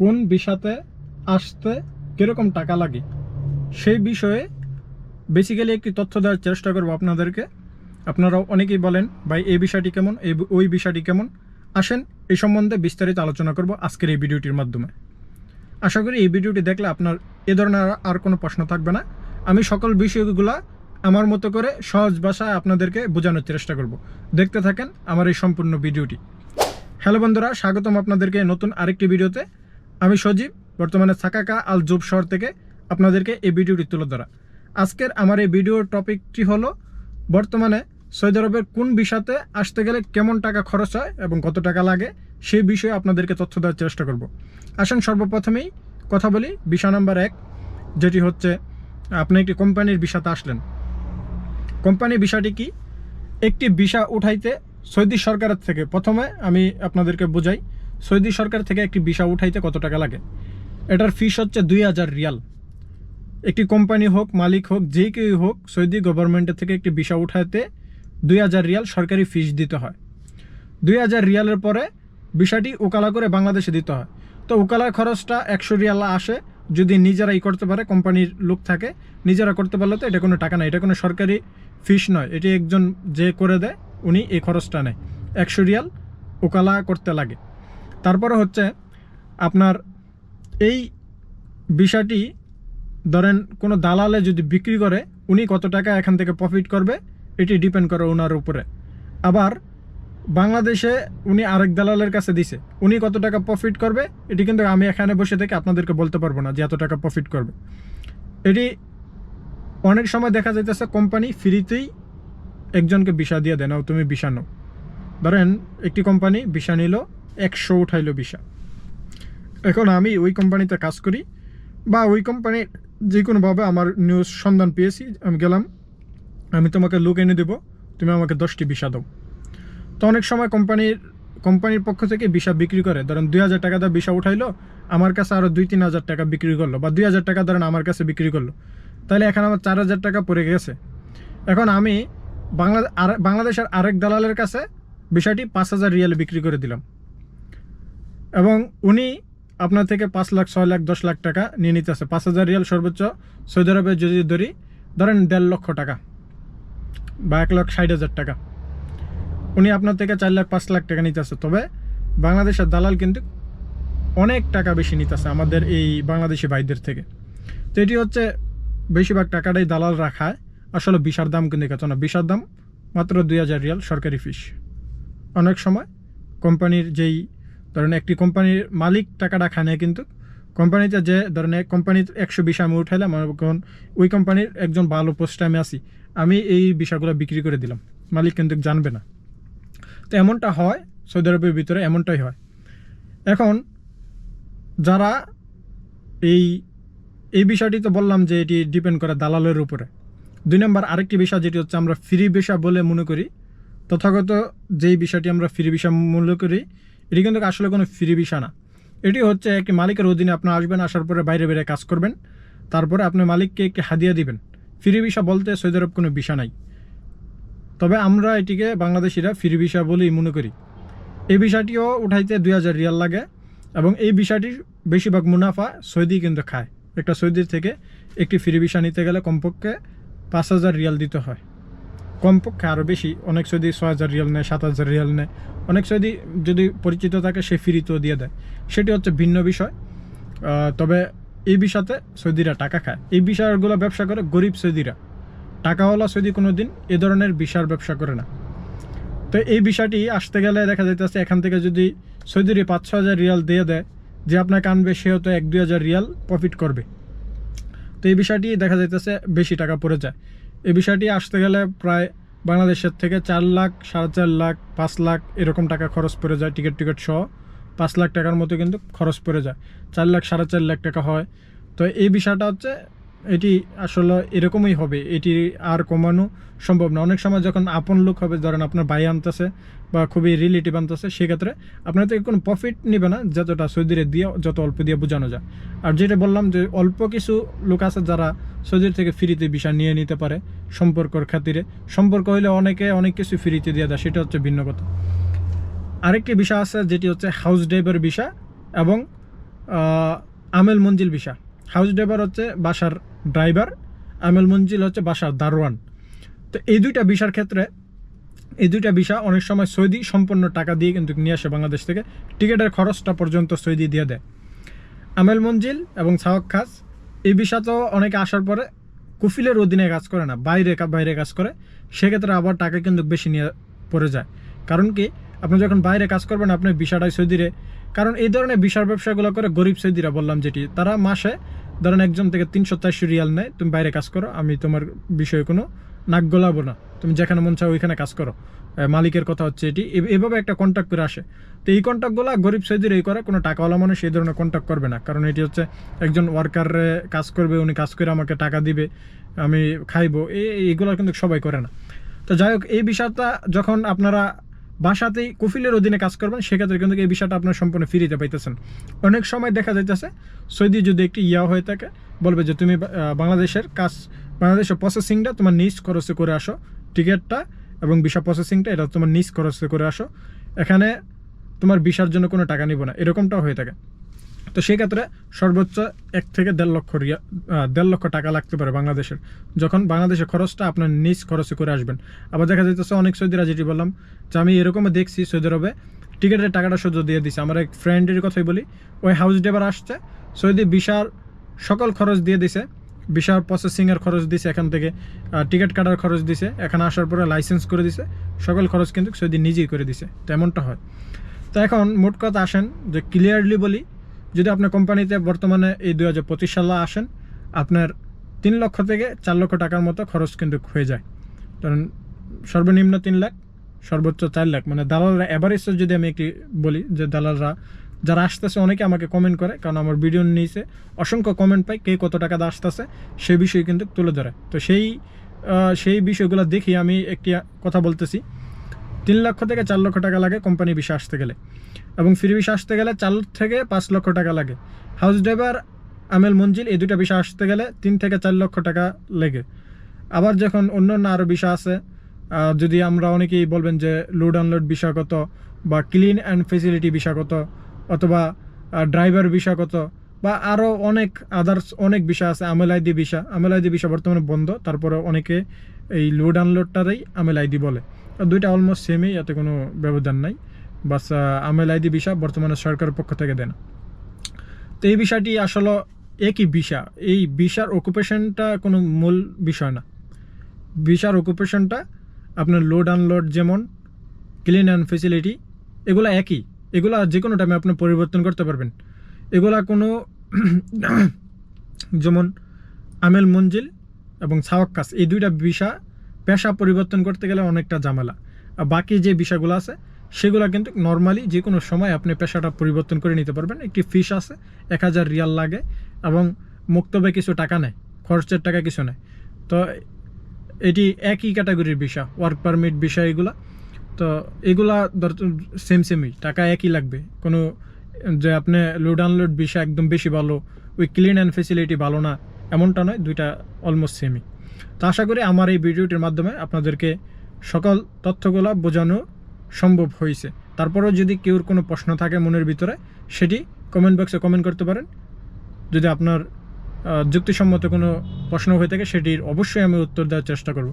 কোন বিষাতে আসতে কীরকম টাকা লাগে? সেই বিষয়ে বেসিক্যালি একটি তথ্য দেওয়ার চেষ্টা করব আপনাদেরকে। আপনারা অনেকেই বলেন, ভাই, এই বিষয়টি কেমন? এই ওই বিষয়টি কেমন? আসেন, এই সম্বন্ধে বিস্তারিত আলোচনা করব আজকের এই ভিডিওটির মাধ্যমে। আশা করি এই ভিডিওটি দেখলে আপনার এ ধরনের আর- আর কোনো প্রশ্ন থাকবে না। আমি সকল বিষয়গুলো আমার মতো করে সহজ ভাষায় আপনাদেরকে বোঝানোর চেষ্টা করব। দেখতে থাকেন আমার এই সম্পূর্ণ ভিডিওটি। হ্যালো বন্ধুরা, স্বাগতম আপনাদেরকে নতুন আরেকটি ভিডিওতে। আমি সজীব, বর্তমানে সাকাকা আল জুব শহর থেকে আপনাদেরকে এই ভিডিওটি তুলে ধরা। আজকের আমার এই ভিডিওর টপিকটি হলো, বর্তমানে সৌদি আরবের কোন বিষাতে আসতে গেলে কেমন টাকা খরচ হয় এবং কত টাকা লাগে, সেই বিষয়ে আপনাদেরকে তথ্য দেওয়ার চেষ্টা করব। আসুন সর্বপ্রথমেই কথা বলি বিষা নাম্বার এক, যেটি হচ্ছে, আপনি একটি কোম্পানির বিষাতে আসলেন। কোম্পানি বিষয়টি কি? একটি ভিসা উঠাইতে সৌদি সরকারের থেকে, প্রথমে আমি আপনাদেরকে বোঝাই সৌদি সরকার থেকে একটি ভিসা উঠাইতে কত টাকা লাগে? এটার ফিস হচ্ছে দুই হাজার রিয়াল। একটি কোম্পানি হোক, মালিক হোক, যে কেউ হোক, সৌদি গভর্নমেন্টের থেকে একটি ভিসা উঠাইতে দুই হাজার রিয়াল সরকারি ফিস দিতে হয়। দুই হাজার রিয়ালের পরে ভিসাটি উকালা করে বাংলাদেশে দিতে হয়। তো উকালার খরচটা একশো রিয়াল আসে, যদি নিজেরাই করতে পারে, কোম্পানির লোক থাকে, নিজেরা করতে পারলে তো এটা কোনো টাকা নাই, এটা কোনো সরকারি ফিস নয়। এটি একজন যে করে দেয়, উনি এই খরচটা নেয়। একশো রিয়াল উকালা করতে লাগে। তারপরে হচ্ছে আপনার এই বিষয়টি ধরেন কোনো দালালে যদি বিক্রি করে, উনি কত টাকা এখান থেকে প্রফিট করবে, এটি ডিপেন্ড করে ওনার উপরে। আবার বাংলাদেশে উনি আরেক দালালের কাছে দিছে, উনি কত টাকা প্রফিট করবে, এটি কিন্তু আমি এখানে বসে থেকে আপনাদেরকে বলতে পারব না যে এত টাকা প্রফিট করবে। এটি অনেক সময় দেখা যাইতেছে কোম্পানি ফ্রিতেই একজনকে বিষা দিয়ে দেয়, নাও তুমি বিষা নাও। ধরেন একটি কোম্পানি বিষা নিল একশো উঠাইলো বিষা এখন আমি ওই কোম্পানিতে কাজ করি বা ওই কোম্পানির যে কোনোভাবে আমার নিউজ সন্ধান পেয়েছি, আমি গেলাম, আমি তোমাকে লোক এনে দেবো, তুমি আমাকে দশটি বিষা দাও। তো অনেক সময় কোম্পানির কোম্পানির পক্ষ থেকে বিষা বিক্রি করে, ধরেন দুই হাজার টাকা দিয়ে বিষা উঠাইলো, আমার কাছে আরও দুই তিন হাজার টাকা বিক্রি করল বা দুই হাজার টাকা ধরেন আমার কাছে বিক্রি করল, তাহলে এখন আমার চার হাজার টাকা পড়ে গেছে। এখন আমি বাংলা বাংলাদেশের আরেক দালালের কাছে বিষয়টি পাঁচ হাজার রিয়াল বিক্রি করে দিলাম। এবং উনি আপনার থেকে পাঁচ লাখ, ছয় লাখ, দশ লাখ টাকা নিয়ে নিতেছে। পাঁচ হাজার রিয়াল সর্বোচ্চ সৌদি আরবে যদি ধরি, ধরেন দেড় লক্ষ টাকা বা এক লক্ষ ষাট হাজার টাকা। উনি আপনার থেকে চার লাখ, পাঁচ লাখ টাকা নিতেছে। তবে বাংলাদেশের দালাল কিন্তু অনেক টাকা বেশি নিতেছে আমাদের এই বাংলাদেশি ভাইদের থেকে। তো এটি হচ্ছে বেশিরভাগ টাকাটাই দালাল রাখায়। আসলে বিশার দাম কিন্তু কত না। বিশার দাম মাত্র দুই হাজার রিয়াল সরকারি ফিস। অনেক সময় কোম্পানির যেই ধরেন একটি কোম্পানির মালিক টাকাটা খায় না কিন্তু কোম্পানিতে যে ধরেন এক কোম্পানির একশো বিশ আমি উঠাইলাম এখন ওই কোম্পানির একজন ভালো পোস্টে আমি আসি আমি এই বিষয়গুলো বিক্রি করে দিলাম। মালিক কিন্তু জানবে না। তো এমনটা হয়, সৌদি আরবের ভিতরে এমনটাই হয়। এখন যারা এই এই বিষয়টি তো বললাম যে এটি ডিপেন্ড করে দালালের উপরে। দুই নম্বর আরেকটি বিষয় যেটি হচ্ছে আমরা ফ্রি বিষয় বলে মনে করি। তথাগত যেই বিষয়টি আমরা ফ্রি বিষয় মনে করি এটি কিন্তু আসলে কোনো ফ্রি বিষয় না। এটি হচ্ছে একটি মালিকের অধীনে আপনি আসবেন, আসার পরে বাইরে বাইরে কাজ করবেন। তারপরে আপনি মালিককে একটি হাদিয়া দিবেন। ফ্রি বিষয় বলতে সৌদি আরব কোনো বিষয় নাই। তবে আমরা এটিকে বাংলাদেশিরা ফ্রি বিষয় বলেই মনে করি। এই বিষয়টিও উঠাইতে দুই হাজার রিয়াল লাগে এবং এই বিষয়টির বেশিরভাগ মুনাফা সৌদি কিন্তু খায়। একটা সৌদির থেকে একটি ফ্রি ভিসা নিতে গেলে কমপক্ষে পাঁচ হাজার রিয়াল দিতে হয়। কমপক্ষে আরও বেশি, অনেক সৌদি ছয় হাজার রিয়াল নেয়, সাত হাজার রিয়াল নেয়, অনেক সৌদি যদি পরিচিত থাকে সে ফ্রিতেও দিয়ে দেয়। সেটি হচ্ছে ভিন্ন বিষয়। তবে এই বিষয়তে সৌদিরা টাকা খায়। এই বিষয়গুলো ব্যবসা করে গরিব সৌদিরা। টাকাওয়ালা সৌদি কোনো দিন এ ধরনের বিষার ব্যবসা করে না। তো এই বিষয়টি আসতে গেলে দেখা যাইতেছে এখান থেকে যদি সৌদিরে পাঁচ ছ হাজার রিয়াল দিয়ে দেয়, যে আপনাকে আনবে, সেও তো এক, দুই হাজার রিয়াল প্রফিট করবে। তো এই বিষয়টি দেখা যাইতেছে বেশি টাকা পড়ে যায়। এই বিষয়টি আসতে গেলে প্রায় বাংলাদেশের থেকে চার লাখ, সাড়ে চার লাখ, পাঁচ লাখ এরকম টাকা খরচ পড়ে যায় টিকিট টিকিট সহ। পাঁচ লাখ টাকার মতো কিন্তু খরচ পড়ে যায়। চার লাখ, সাড়ে চার লাখ টাকা হয়। তো এই বিষয়টা হচ্ছে এটি আসলে এরকমই হবে, এটি আর কমানো সম্ভব না। অনেক সময় যখন আপন লোক হবে, ধরেন আপনার ভাই আনতেছে বা খুবই রিলেটিভ আনতেছে, সেক্ষেত্রে আপনার থেকে কোনো প্রফিট নেবে না, যতটা সৌদিরে দিয়ে, যত অল্প দিয়ে বোঝানো যায়। আর যেটা বললাম যে অল্প কিছু লোক আছে যারা সৌদির থেকে ফ্রিতে বিষয় নিয়ে নিতে পারে সম্পর্কর খাতিরে। সম্পর্ক হইলে অনেকে অনেক কিছু ফ্রিতে দিয়ে দেয়, সেটা হচ্ছে ভিন্ন কথা। আরেকটি বিষয় আছে, যেটি হচ্ছে হাউস ড্রাইভার বিষয় এবং আমেল মঞ্জিল ভিসা হাউস ড্রাইভার হচ্ছে বাসার ড্রাইভার আমেল মঞ্জিল হচ্ছে বাসার দারোয়ান। তো এই দুইটা ভিসার ক্ষেত্রে, এই দুইটা ভিসা অনেক সময় সৌদি সম্পূর্ণ টাকা দিয়ে কিন্তু নিয়ে আসে বাংলাদেশ থেকে। টিকিটের খরচটা পর্যন্ত সৌদি দিয়ে দেয়। আমেল মঞ্জিল এবং সাওয়াক খাস, এই ভিসা তো অনেকে আসার পরে কুফিলের অধীনে কাজ করে না, বাইরে বাইরে কাজ করে। সেক্ষেত্রে আবার টাকা কিন্তু বেশি নিয়ে পড়ে যায়। কারণ কি? আপনি যখন বাইরে কাজ করবেন, আপনি ভিসাটাই সৌদিরে। কারণ এই ধরনের ভিসার ব্যবসাগুলো করে গরিব সৌদিরা বললাম যেটি, তারা মাসে ধরেন একজন থেকে তিনশো চারশো রিয়াল নেয়, তুমি বাইরে কাজ করো, আমি তোমার বিষয়ে কোনো নাক গলাবো না। তুমি যেখানে মন চাও ওইখানে কাজ করো। মালিকের কথা হচ্ছে এটি। এভাবে একটা কন্ট্যাক্ট করে আসে। তো এই কন্ট্যাক্টগুলো গরিব সৌদির এই করে, কোনো টাকাওয়ালা মানুষ এই ধরনের কন্ট্যাক্ট করবে না। কারণ এটি হচ্ছে একজন ওয়ার্কারে কাজ করবে, উনি কাজ করে আমাকে টাকা দিবে, আমি খাইবো। এই এইগুলো কিন্তু সবাই করে না। তো যাই হোক, এই বিষয়টা যখন আপনারা বাসাতেই কফিলের অধীনে কাজ করবেন, সেক্ষেত্রে কিন্তু এই বিষয়টা আপনার সম্পূর্ণ ফিরিতে পাইতেছেন। অনেক সময় দেখা যাইতেছে, সৌদি যদি একটি ইয়া হয়ে থাকে, বলবে যে তুমি বাংলাদেশের কাজ, বাংলাদেশের প্রসেসিংটা তোমার নিজ খরচে করে আসো, টিকিটটা এবং ভিসা প্রসেসিংটা এটা তোমার নিজ খরচে করে আসো। এখানে তোমার বিষার জন্য কোনো টাকা নিব না, এরকমটাও হয়ে থাকে। তো সেই ক্ষেত্রে সর্বোচ্চ এক থেকে দেড় লক্ষ রিয়া দেড় লক্ষ টাকা লাগতে পারে বাংলাদেশের। যখন বাংলাদেশের খরচটা আপনার নিজ খরচে করে আসবেন। আবার দেখা যাইতেছে অনেক সৌদিরা যেটি বললাম, যে আমি এরকমও দেখছি সৌদি আরবে, টিকিটের টাকাটা শুধু দিয়ে দিছে। আমার এক ফ্রেন্ডের কথাই বলি, ওই হাউস ড্রাইভার আসছে, সৌদি বিশার সকল খরচ দিয়ে দিছে, বিশাল প্রসেসিংয়ের খরচ দিছে এখান থেকে টিকিট কাটার খরচ দিছে, এখানে আসার পরে লাইসেন্স করে দিছে, সকল খরচ কিন্তু সৌদি নিজেই করে দিছে তেমনটা হয়। তো এখন মোট কথা আসেন, যে ক্লিয়ারলি বলি যদি আপনার কোম্পানিতে বর্তমানে এই দুই হাজার পঁচিশ সালে আসেন, আপনার তিন লক্ষ থেকে চার লক্ষ টাকার মতো খরচ কিন্তু হয়ে যায়। কারণ সর্বনিম্ন তিন লাখ, সর্বোচ্চ চার লাখ। মানে দালালরা অ্যাভারেজ যদি আমি একটি বলি যে দালালরা যারা আসতেছে, অনেকে আমাকে কমেন্ট করে, কারণ আমার ভিডিও নিয়েছে অসংখ্য কমেন্ট পাই কে কত টাকা আসতেছে সেই বিষয়ে কিন্তু তুলে ধরে। তো সেই সেই বিষয়গুলো দেখি আমি একটি কথা বলতেছি। তিন লক্ষ থেকে চার লক্ষ টাকা লাগে কোম্পানি বিষয় আসতে গেলে। এবং ফ্রি বিষয় আসতে গেলে চার থেকে পাঁচ লক্ষ টাকা লাগে। হাউস ড্রাইভার আমেল মঞ্জিল এই দুটা বিষয় আসতে গেলে তিন থেকে চার লক্ষ টাকা লেগে। আবার যখন অন্য অন্য আরও বিষয় আছে যদি আমরা অনেকেই বলবেন যে লোড আনলোড বিষয় কত বা ক্লিন অ্যান্ড ফেসিলিটি বিষয় কত অথবা ড্রাইভার বিষয় কত বা আরও অনেক আদার্স অনেক বিষয় আছে, আমেল আইডি বিষয়। আমেল আইডি বিষয় বর্তমানে বন্ধ, তারপরে অনেকে এই লোড আনলোডটারই আমেল আইডি বলে। দুইটা অলমোস্ট সেমই এতে কোনো ব্যবধান নাই। বাস আমেল আইডি বিষয় বর্তমানে সরকারের পক্ষ থেকে দেন। তো এই বিষয়টি আসলে একই বিষয় এই বিষার অকুপেশনটা কোনো মূল বিষয় না। বিষার অকুপেশনটা আপনার লোড আনলোড যেমন ক্লিন অ্যান্ড ফেসিলিটি এগুলো একই। এগুলা যে কোনো টাইমে আপনি পরিবর্তন করতে পারবেন। এগুলা কোনো যেমন আমেল মঞ্জিল এবং সাওয়াক্কাস এই দুইটা বিষয় পেশা পরিবর্তন করতে গেলে অনেকটা ঝামেলা। আর বাকি যে বিষয়গুলো আছে সেগুলো কিন্তু নর্মালি যে কোনো সময় আপনি পেশাটা পরিবর্তন করে নিতে পারবেন। একটি ফিস আছে, এক হাজার রিয়াল লাগে এবং মুক্তবে কিছু টাকা নেয়, খরচের টাকা কিছু নেয়। তো এটি একই ক্যাটাগরির বিষয় ওয়ার্ক পারমিট বিষয় এগুলা। তো এগুলা সেম সেমই টাকা একই লাগবে। কোনো যে আপনি লোড আনলোড বিষয় একদম বেশি ভালো, ওই ক্লিন অ্যান্ড ফেসিলিটি ভালো না, এমনটা নয়, দুইটা অলমোস্ট সেমই তো আশা করি আমার এই ভিডিওটির মাধ্যমে আপনাদেরকে সকল তথ্যগুলো বোঝানো সম্ভব হয়েছে তারপরেও যদি কেউর কোনো প্রশ্ন থাকে মনের ভিতরে, সেটি কমেন্ট বক্সে কমেন্ট করতে পারেন। যদি আপনার যুক্তিসম্মত কোনো প্রশ্ন হয়ে থাকে, সেটির অবশ্যই আমি উত্তর দেওয়ার চেষ্টা করব।